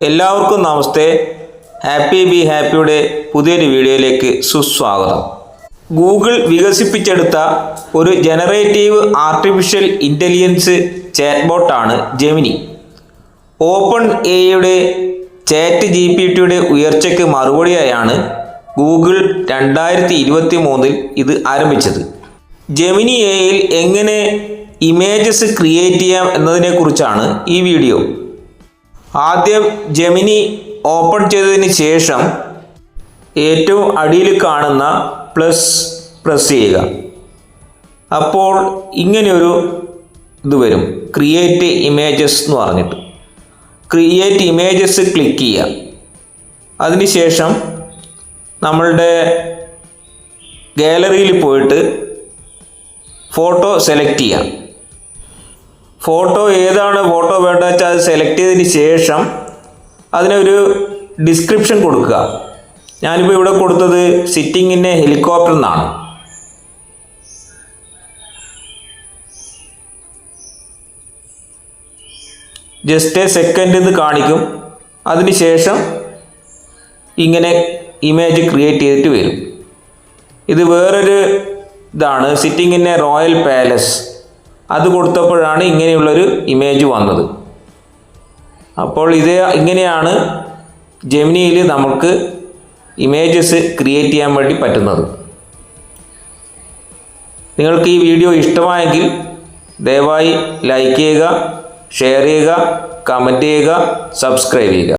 എല്ലാവർക്കും നമസ്തേ. Happy be ഹാപ്പിയുടെ പുതിയൊരു വീഡിയോയിലേക്ക് സുസ്വാഗതം. ഗൂഗിൾ വികസിപ്പിച്ചെടുത്ത ഒരു ജനറേറ്റീവ് ആർട്ടിഫിഷ്യൽ ഇന്റലിജൻസ് ചാറ്റ്ബോട്ടാണ് ജെമിനി ഓപ്പൺ എയുടെ ചാറ്റ് ജി പി ടിയുടെ ഉയർച്ചയ്ക്ക് മറുപടിയായാണ് ഗൂഗിൾ രണ്ടായിരത്തി ഇരുപത്തി മൂന്നിൽ ഇത് ആരംഭിച്ചത് ജെമിനി എയിൽ എങ്ങനെ ഇമേജസ് ക്രിയേറ്റ് ചെയ്യാം എന്നതിനെക്കുറിച്ചാണ് ഈ വീഡിയോ. ആദ്യം ജെമിനി ഓപ്പൺ ചെയ്തതിന് ശേഷം ഏറ്റവും അടിയിൽ കാണുന്ന പ്ലസ് പ്രസ് ചെയ്യുക. അപ്പോൾ ഇങ്ങനെയൊരു ഇത് വരും. ക്രിയേറ്റ് ഇമേജസ് എന്ന് പറഞ്ഞിട്ട്. ക്രിയേറ്റ് ഇമേജസ് ക്ലിക്ക് ചെയ്യുക. അതിനുശേഷം നമ്മളുടെ ഗാലറിയിൽ പോയിട്ട് ഫോട്ടോ സെലക്ട് ചെയ്യാം ഫോട്ടോ ഏതാണ് ഫോട്ടോ വേണ്ടത് വെച്ചാൽ അത് സെലക്ട് ചെയ്തതിന് ശേഷം അതിനൊരു ഡിസ്ക്രിപ്ഷൻ കൊടുക്കുക. ഞാനിപ്പോൾ ഇവിടെ കൊടുത്തത് സിറ്റിംഗ് ഇൻ ഹെലികോപ്റ്റർ എന്നാണ് ജസ്റ്റ് എ സെക്കൻഡ് എന്ന് കാണിക്കും. അതിനുശേഷം ഇങ്ങനെ ഇമേജ് ക്രിയേറ്റ് ചെയ്തിട്ട് വരും. ഇത് വേറൊരു ഇതാണ് സിറ്റിംഗ് ഇൻ റോയൽ പാലസ് അത് കൊടുത്തപ്പോഴാണ് ഇങ്ങനെയുള്ളൊരു ഇമേജ് വന്നത്. അപ്പോൾ ഇത് ഇങ്ങനെയാണ് ജെമിനിയിൽ നമുക്ക് ഇമേജസ് ക്രിയേറ്റ് ചെയ്യാൻ വേണ്ടി പറ്റുന്നത്. നിങ്ങൾക്ക് ഈ വീഡിയോ ഇഷ്ടമായെങ്കിൽ ദയവായി ലൈക്ക് ചെയ്യുക ഷെയർ ചെയ്യുക കമന്റ് ചെയ്യുക സബ്സ്ക്രൈബ് ചെയ്യുക.